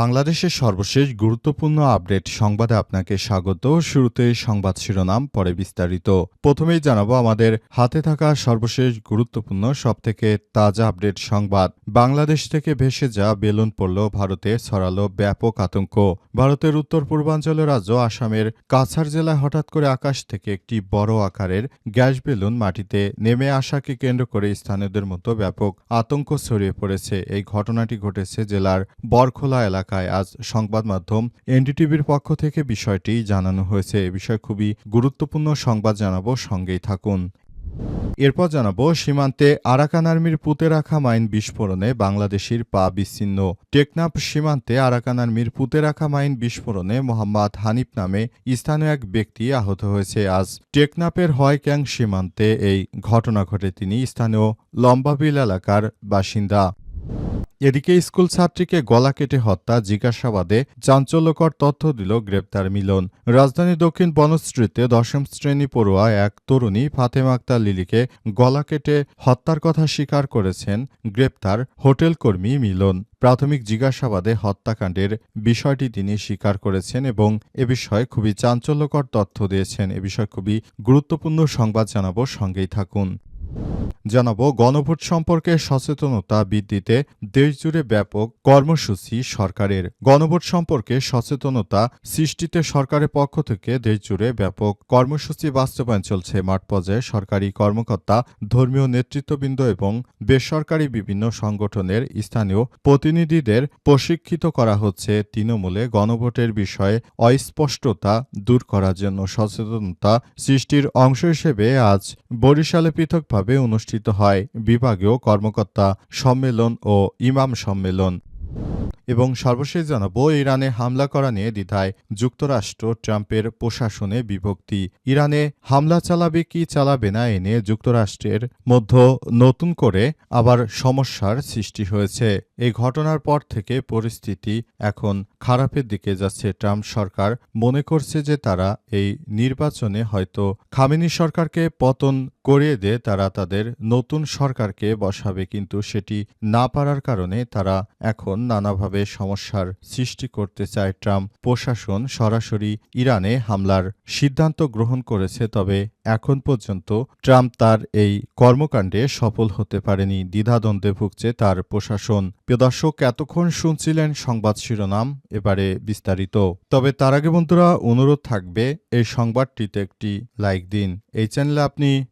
বাংলাদেশের সর্বশেষ গুরুত্বপূর্ণ আপডেট সংবাদে আপনাকে স্বাগত। শুরুতে সংবাদ শিরোনাম, পরে বিস্তারিত। প্রথমেই জানাব আমাদের হাতে থাকা সর্বশেষ গুরুত্বপূর্ণ, সবথেকে তাজা আপডেট সংবাদ। বাংলাদেশ থেকে ভেসে যা বেলুন পড়ল ভারতে, ছড়ালো ব্যাপক আতঙ্ক। ভারতের উত্তর পূর্বাঞ্চলের রাজ্য আসামের কাছাড় জেলায় হঠাৎ করে আকাশ থেকে একটি বড় আকারের গ্যাস বেলুন মাটিতে নেমে আসাকে কেন্দ্র করে স্থানীয়দের মতো ব্যাপক আতঙ্ক ছড়িয়ে পড়েছে। এই ঘটনাটি ঘটেছে জেলার বরখোলা এলাকায় আজ সংবাদ মাধ্যম এনডিটিভির পক্ষ থেকে বিষয়টি জানানো হয়েছে। এ বিষয়ে খুবই গুরুত্বপূর্ণ সংবাদ জানাব, সঙ্গেই থাকুন। এরপর জানাব, সীমান্তে আরাকান আর্মির পুঁতে রাখা মাইন বিস্ফোরণে বাংলাদেশির পা বিচ্ছিন্ন। টেকনাফ সীমান্তে আরাকান আর্মির পুঁতে রাখা মাইন বিস্ফোরণে মোহাম্মদ হানিফ নামে স্থানীয় এক ব্যক্তি আহত হয়েছে। আজ টেকনাফের হয়ক্যাং সীমান্তে এই ঘটনা ঘটে। তিনি স্থানীয় লম্বাবিল এলাকার বাসিন্দা। এদিকে স্কুল ছাত্রীকে গলা কেটে হত্যা, জিজ্ঞাসাবাদে চাঞ্চল্যকর তথ্য দিল গ্রেপ্তার মিলন। রাজধানী দক্ষিণ বনশ্রীতে দশম শ্রেণি পড়ুয়া এক তরুণী ফাতেমা আক্তার লিলিকে গলা কেটে হত্যার কথা স্বীকার করেছেন গ্রেপ্তার হোটেল কর্মী মিলন। প্রাথমিক জিজ্ঞাসাবাদে হত্যাকাণ্ডের বিষয়টি তিনি স্বীকার করেছেন এবং এ বিষয়ে খুবই চাঞ্চল্যকর তথ্য দিয়েছেন। এ বিষয়ে খুবই গুরুত্বপূর্ণ সংবাদ জানাব, সঙ্গেই থাকুন। জানাব, গণভোট সম্পর্কে সচেতনতা বৃদ্ধিতে দেশজুড়ে ব্যাপক কর্মসূচি সরকারের। গণভোট সম্পর্কে সচেতনতা সৃষ্টিতে সরকারের পক্ষ থেকে দেশজুড়ে ব্যাপক কর্মসূচি বাস্তবায়ন চলছে। মাঠ পর্যায়ে সরকারি কর্মকর্তা, ধর্মীয় নেতৃত্ববৃন্দ এবং বেসরকারি বিভিন্ন সংগঠনের স্থানীয় প্রতিনিধিদের প্রশিক্ষিত করা হচ্ছে। তৃণমূলে গণভোটের বিষয়ে অস্পষ্টতা দূর করার জন্য সচেতনতা সৃষ্টির অংশ হিসেবে আজ বরিশালে পৃথকভাবে অনুষ্ঠিত হয় বিভাগীয় কর্মকর্তা সম্মেলন ও ইমাম সম্মেলন। এবং সর্বশেষ জানাব, ইরানে হামলা করা নিয়ে দ্বিধায় যুক্তরাষ্ট্র ট্রাম্পের প্রশাসনে বিভক্তি। ইরানে হামলা চালাবে কি চালাবে না এনে যুক্তরাষ্ট্রের মধ্য নতুন করে আবার সমস্যার সৃষ্টি হয়েছে। এই ঘটনার পর থেকে পরিস্থিতি এখন খারাপের দিকে যাচ্ছে ট্রাম্প সরকার, মনে করছে যে তারা এই নির্বাচনে হয়তো খামেনি সরকারকে পতন করিয়ে দিয়ে তারা তাদের নতুন সরকারকে বসাবে, কিন্তু সেটি না পারার কারণে তারা এখন নানাভাবে সমস্যার সৃষ্টি করতে চায় ট্রাম্প। প্রশাসন সরাসরি ইরানে হামলার সিদ্ধান্ত গ্রহণ করেছে, তবে এখন পর্যন্ত ট্রাম্প তার এই কর্মকাণ্ডে সফল হতে পারেনি। দ্বিধাদ্বন্দ্বে ভুগছে তার প্রশাসন। প্রিয় দর্শক, এতক্ষণ শুনছিলেন সংবাদ শিরোনাম, এবারে বিস্তারিত। তবে তার আগে বন্ধুরা, অনুরোধ থাকবে, এই সংবাদটিতে একটি লাইক দিন। এই চ্যানেলে আপনি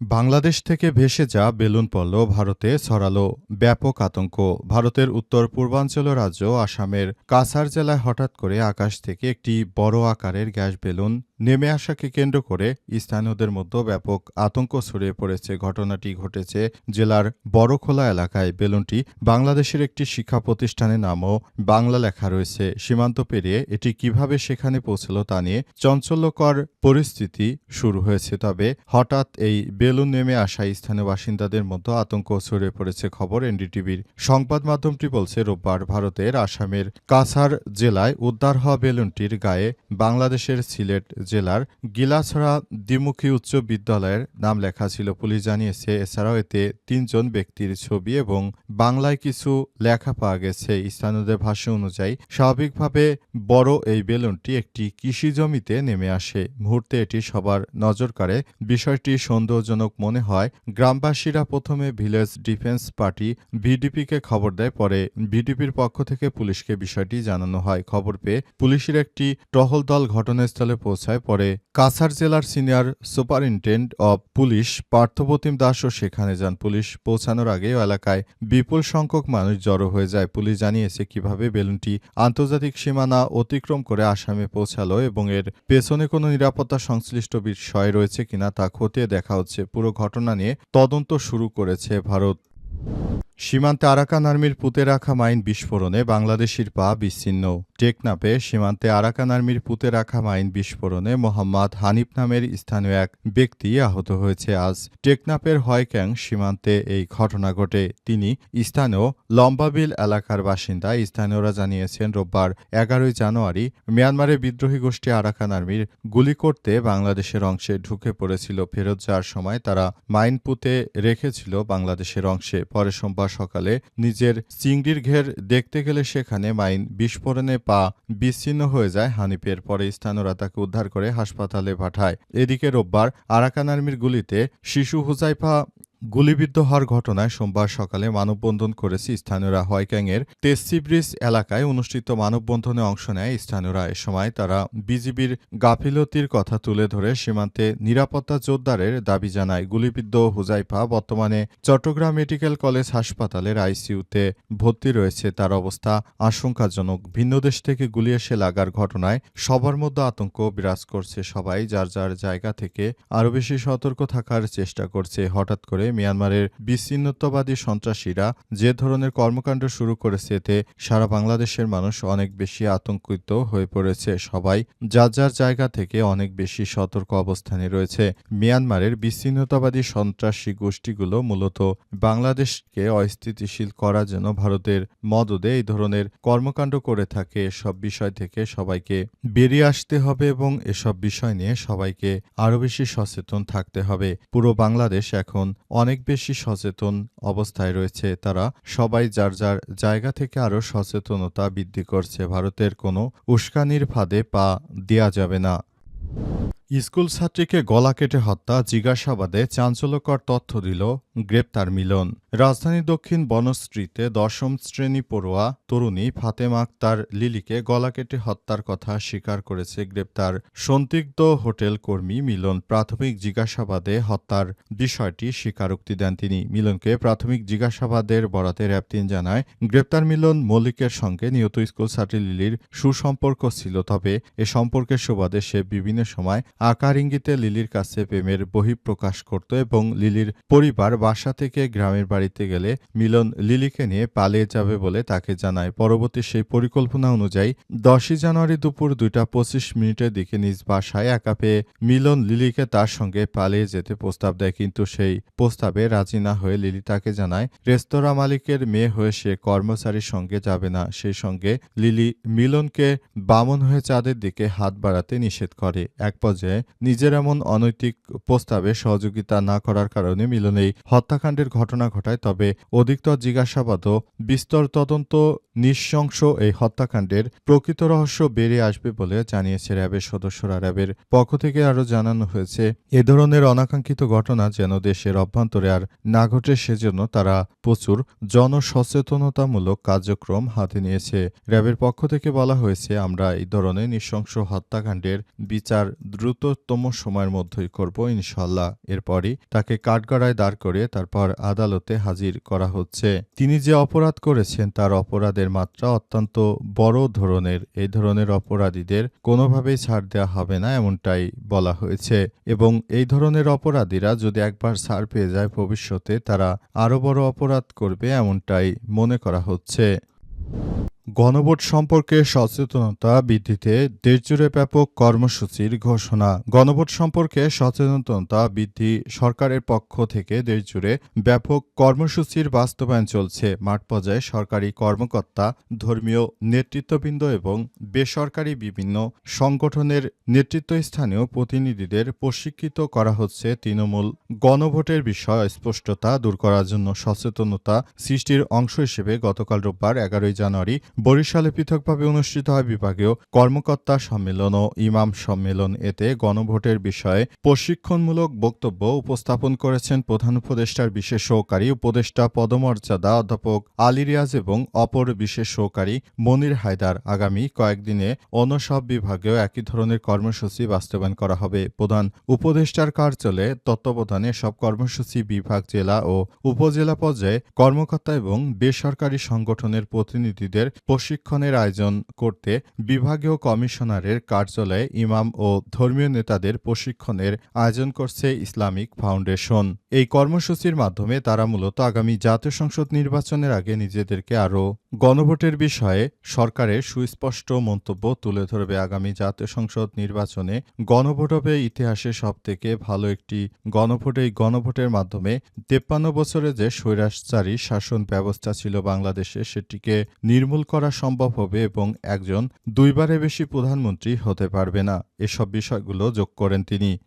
বাংলাদেশ থেকে ভেসে যা বেলুন পড়ল ভারতে ছড়াল ব্যাপক আতঙ্ক। ভারতের উত্তর পূর্বাঞ্চল রাজ্য আসামের কাছার জেলায় হঠাৎ করে আকাশ থেকে একটি বড় আকারের গ্যাস বেলুন নেমে আসাকে কেন্দ্র করে স্থানীয়দের মধ্যে ব্যাপক আতঙ্ক ছড়িয়ে পড়েছে। ঘটনাটি ঘটেছে জেলার বড়খোলা এলাকায়। বেলুনটি বাংলাদেশের একটি শিক্ষা প্রতিষ্ঠানের নামও বাংলা লেখা রয়েছে। সীমান্ত পেরিয়ে এটি কীভাবে সেখানে পৌঁছল তা নিয়ে চঞ্চল্যকর পরিস্থিতি শুরু হয়েছে। তবে হঠাৎ এই বেলুন নেমে আসা স্থানীয় বাসিন্দাদের মধ্যে আতঙ্ক ছড়িয়ে পড়েছে খবর এনডিটিভির। সংবাদ মাধ্যমটি বলছে, রোববার ভারতের আসামের কাছাড় জেলায় উদ্ধার হওয়া বেলুনটির গায়ে বাংলাদেশের সিলেট জেলার গিলাছড়া দ্বিমুখী উচ্চ বিদ্যালয়ের নাম লেখা ছিল। পুলিশ জানিয়েছে, এছাড়াও এতে তিনজন ব্যক্তির ছবি এবং বাংলায় কিছু লেখা পাওয়া গেছে। স্থানীয়দের ভাষ্য অনুযায়ী, স্বাভাবিকভাবে বড় এই বেলুনটি একটি কৃষি জমিতে নেমে আসে। মুহূর্তে এটি সবার নজর কাড়ে। বিষয়টি সন্দেহজনক মনে হয়। গ্রামবাসীরা প্রথমে ভিলেজ ডিফেন্স পার্টি ভিডিপিকে খবর দেয়, পরে ভিডিপির পক্ষ থেকে পুলিশকে বিষয়টি জানানো হয়। খবর পেয়ে পুলিশের একটি টহল দল ঘটনাস্থলে পৌঁছায়। পরে কাছাড় জেলার senior superintendent of police Parthapratim দাসও সেখানে যান। পুলিশ পৌঁছানোর আগেও এলাকায় বিপুল সংখ্যক মানুষ জড়ো হয়ে যায়। পুলিশ জানিয়েছে কীভাবে বেলুনটি আন্তর্জাতিক সীমানা অতিক্রম করে আসামে পৌঁছালো এবং এর পেছনে কোনো নিরাপত্তা সংশ্লিষ্ট বিষয় রয়েছে কিনা তা খতিয়ে দেখা হচ্ছে। পুরো ঘটনা নিয়ে তদন্ত শুরু করেছে ভারত। সীমান্তে আরাকান আর্মির পুঁতে রাখা মাইন বিস্ফোরণে বাংলাদেশির পা বিচ্ছিন্ন। টেকনাপে সীমান্তে আরাকান আর্মির পুঁতে রাখা মাইন বিস্ফোরণে মোহাম্মদ হানিফ নামের স্থানীয় এক ব্যক্তি আহত হয়েছে আজ। টেকনাপের হয়ক্যাং সীমান্তে এই ঘটনা ঘটে। তিনি স্থানীয় লম্বাবিল এলাকার বাসিন্দা। স্থানীয়রা জানিয়েছেন, রোববার এগারোই জানুয়ারি মিয়ানমারের বিদ্রোহী গোষ্ঠী আরাকান আর্মির গুলি করতে বাংলাদেশের অংশে ঢুকে পড়েছিল। ফেরত যাওয়ার সময় তারা মাইন পুঁতে রেখেছিল বাংলাদেশের অংশে। পরে সোমবার সকালে নিজের চিংড়ির ঘের দেখতে গেলে সেখানে মাইন বিস্ফোরণে পা বিচ্ছিন্ন হয়ে যায় হানিফের। পরে স্থানীয়রা তাকে উদ্ধার করে হাসপাতালে পাঠায়। এদিকে রোববার আরাকান আর্মির গুলিতে শিশু হুজাইফা গুলিবিদ্ধ হওয়ার ঘটনায় সোমবার সকালে মানববন্ধন করেছে স্থানীয়রা। হয়ক্যাংয়ের তেসি ব্রিজ এলাকায় অনুষ্ঠিত মানববন্ধনে অংশ নেয় স্থানীয়রা। এ সময় তারা বিজিবির গাফিলতির কথা তুলে ধরে সীমান্তে নিরাপত্তা জোরদারের দাবি জানায়। গুলিবিদ্ধ হুজাইফা বর্তমানে চট্টগ্রাম মেডিকেল কলেজ হাসপাতালের আইসিইউতে ভর্তি রয়েছে। তার অবস্থা আশঙ্কাজনক। ভিন্ন দেশ থেকে গুলি এসে লাগার ঘটনায় সবার মধ্যে আতঙ্ক বিরাজ করছে সবাই। যার যার জায়গা থেকে আরও বেশি সতর্ক থাকার চেষ্টা করছে। হঠাৎ করে মিয়ানমারের বিচ্ছিন্নতাবাদী সন্ত্রাসীরা যে ধরনের কর্মকাণ্ড শুরু করেছে এতে সারা বাংলাদেশের মানুষ অনেক বেশি আতঙ্কিত হয়ে পড়েছে। সবাই যার যার জায়গা থেকে অনেক বেশি সতর্ক অবস্থানে রয়েছে। মিয়ানমারের বিচ্ছিন্নতাবাদী সন্ত্রাসী গোষ্ঠীগুলো মূলত বাংলাদেশকে অস্থিতিশীল করার জন্য ভারতের মদদে এই ধরনের কর্মকাণ্ড করে থাকে। এসব বিষয় থেকে সবাইকে বেরিয়ে আসতে হবে এবং এসব বিষয় নিয়ে সবাইকে আরও বেশি সচেতন থাকতে হবে। পুরো বাংলাদেশ এখন অনেক বেশি সচেতন অবস্থায় রয়েছে তারা। সবাই যার যার জায়গা থেকে আরও সচেতনতা বৃদ্ধি করছে, ভারতের কোনো উস্কানির ফাঁদে পা দেয়া যাবে না। স্কুল ছাত্রীকে গলা কেটে হত্যা, জিজ্ঞাসাবাদে চাঞ্চল্যকর তথ্য দিল গ্রেপ্তার মিলন। রাজধানী দক্ষিণ বনশ্রীতে দশম শ্রেণি পড়ুয়া তরুণী ফাতেমা আক্তার লিলিকে গলা কেটে হত্যার কথা স্বীকার করেছে গ্রেপ্তার। সন্দিগ্ধ হোটেল কর্মী মিলন প্রাথমিক জিজ্ঞাসাবাদে হত্যার বিষয়টি স্বীকারোক্তি দেন তিনি। মিলনকে প্রাথমিক জিজ্ঞাসাবাদের বরাতে র্যাব তিন জানায়, গ্রেপ্তার মিলন মল্লিকের সঙ্গে নিহত স্কুল ছাত্রী লিলির সুসম্পর্ক ছিল, তবে এ সম্পর্কের সুবাদে সে বিভিন্ন সময় আকার ইঙ্গিতে লিলির কাছে প্রেমের বহিঃপ্রকাশ করত এবং লিলির পরিবার বাসা থেকে গ্রামের বাড়িতে গেলে মিলন লিলিকে নিয়ে পালিয়ে যাবে বলে তাকে জানায়। পরবর্তী সেই পরিকল্পনা অনুযায়ী দশই জানুয়ারি দুপুর দুইটা পঁচিশ মিনিটের দিকে নিজ বাসায় একা পেয়ে মিলন লিলিকে তার সঙ্গে পালিয়ে যেতে প্রস্তাব দেয়, কিন্তু সেই প্রস্তাবে রাজি না হয়ে লিলি তাকে জানায়, রেস্তোরাঁ মালিকের মেয়ে হয়ে সে কর্মচারীর সঙ্গে যাবে না। সেই সঙ্গে লিলি মিলনকে বামন হয়ে চাঁদের দিকে হাত বাড়াতে নিষেধ করে। এক পর্যায়ে নিজের এমন অনৈতিক প্রস্তাবে সহযোগিতা না করার কারণে মিলন এই হত্যাকাণ্ডের ঘটনা ঘটায়, তবে অধিকতর জিজ্ঞাসাবাদ ও বিস্তর তদন্ত নৃশংস এই হত্যাকাণ্ডের প্রকৃত রহস্য বেরিয়ে আসবে বলে জানিয়েছে র্যাবের সদস্যরা। র্যাবের পক্ষ থেকে আরও জানানো হয়েছে, এ ধরনের অনাকাঙ্ক্ষিত ঘটনা যেন দেশের অভ্যন্তরে আর না ঘটে, সেজন্য তারা প্রচুর জনসচেতনতামূলক কার্যক্রম হাতে নিয়েছে। র্যাবের পক্ষ থেকে বলা হয়েছে, আমরা এই ধরনের নৃশংস হত্যাকাণ্ডের বিচার দ্রুততম সময়ের মধ্যেই করব ইনশাল্লাহ এরপরই তাকে কাঠগড়ায় দাঁড় করে তারপর আদালতে হাজির করা হচ্ছে। তিনি যে অপরাধ করেছেন, তার অপরাধের মাত্রা অত্যন্ত বড় ধরনের। এই ধরনের অপরাধীদের কোনোভাবেই ছাড় দেওয়া হবে না, এমনটাই বলা হয়েছে। এবং এই ধরনের অপরাধীরা যদি একবার ছাড় পেয়ে যায়, ভবিষ্যতে তারা আরও বড় অপরাধ করবে, এমনটাই মনে করা হচ্ছে। গণভোট সম্পর্কে সচেতনতা বৃদ্ধিতে দেশজুড়ে ব্যাপক কর্মসূচির ঘোষণা। গণভোট সম্পর্কে সচেতনতা বৃদ্ধি সরকারের পক্ষ থেকে দেশজুড়ে ব্যাপক কর্মসূচির বাস্তবায়ন চলছে। মাঠ পর্যায়ে সরকারি কর্মকর্তা, ধর্মীয় নেতৃত্ববৃন্দ এবং বেসরকারি বিভিন্ন সংগঠনের নেতৃত্বস্থানীয় প্রতিনিধিদের প্রশিক্ষিত করা হচ্ছে তৃণমূল গণভোটের বিষয় স্পষ্টতা দূর করার জন্য সচেতনতা সৃষ্টির অংশ হিসেবে গতকাল রোববার এগারোই জানুয়ারি বরিশালে পৃথকভাবে অনুষ্ঠিত হয় বিভাগীয় কর্মকর্তা সম্মেলন ও ইমাম সম্মেলন। এতে গণভোটের বিষয়ে প্রশিক্ষণমূলক বক্তব্য উপস্থাপন করেছেন প্রধান উপদেষ্টার বিশেষ সহকারী উপদেষ্টা পদমর্যাদা অধ্যাপক আলী রিয়াজ এবং অপর বিশেষ সহকারী মনির হায়দার। আগামী কয়েকদিনে অন্য সব বিভাগেও একই ধরনের কর্মসূচি বাস্তবায়ন করা হবে। প্রধান উপদেষ্টার কার্যালয়ে তত্ত্বাবধানে সব কর্মসূচি বিভাগ, জেলা ও উপজেলা পর্যায়ে কর্মকর্তা এবং বেসরকারি সংগঠনের প্রতিনিধিদের প্রশিক্ষণের আয়োজন করতে বিভাগীয় কমিশনারের কার্যালয়ে ইমাম ও ধর্মীয় নেতাদের প্রশিক্ষণের আয়োজন করছে ইসলামিক ফাউন্ডেশন। এই কর্মসূচির মাধ্যমে তারা মূলত আগামী জাতীয় সংসদ নির্বাচনের আগে নিজেদেরকে আরও গণভোটের বিষয়ে সরকারের সুস্পষ্ট মন্তব্য তুলে ধরবে। আগামী জাতীয় সংসদ নির্বাচনে গণভোট হবে ইতিহাসে সবথেকে ভালো একটি গণভোট। এই গণভোটের মাধ্যমে তেপ্পান্ন বছরে যে স্বৈরাচারী শাসন ব্যবস্থা ছিল বাংলাদেশে, সেটিকে নির্মূল করা সম্ভব হবে এবং একজন দুইবারে বেশি প্রধানমন্ত্রী হতে পারবে না। এসব বিষয়গুলো যোগ করেন তিনি।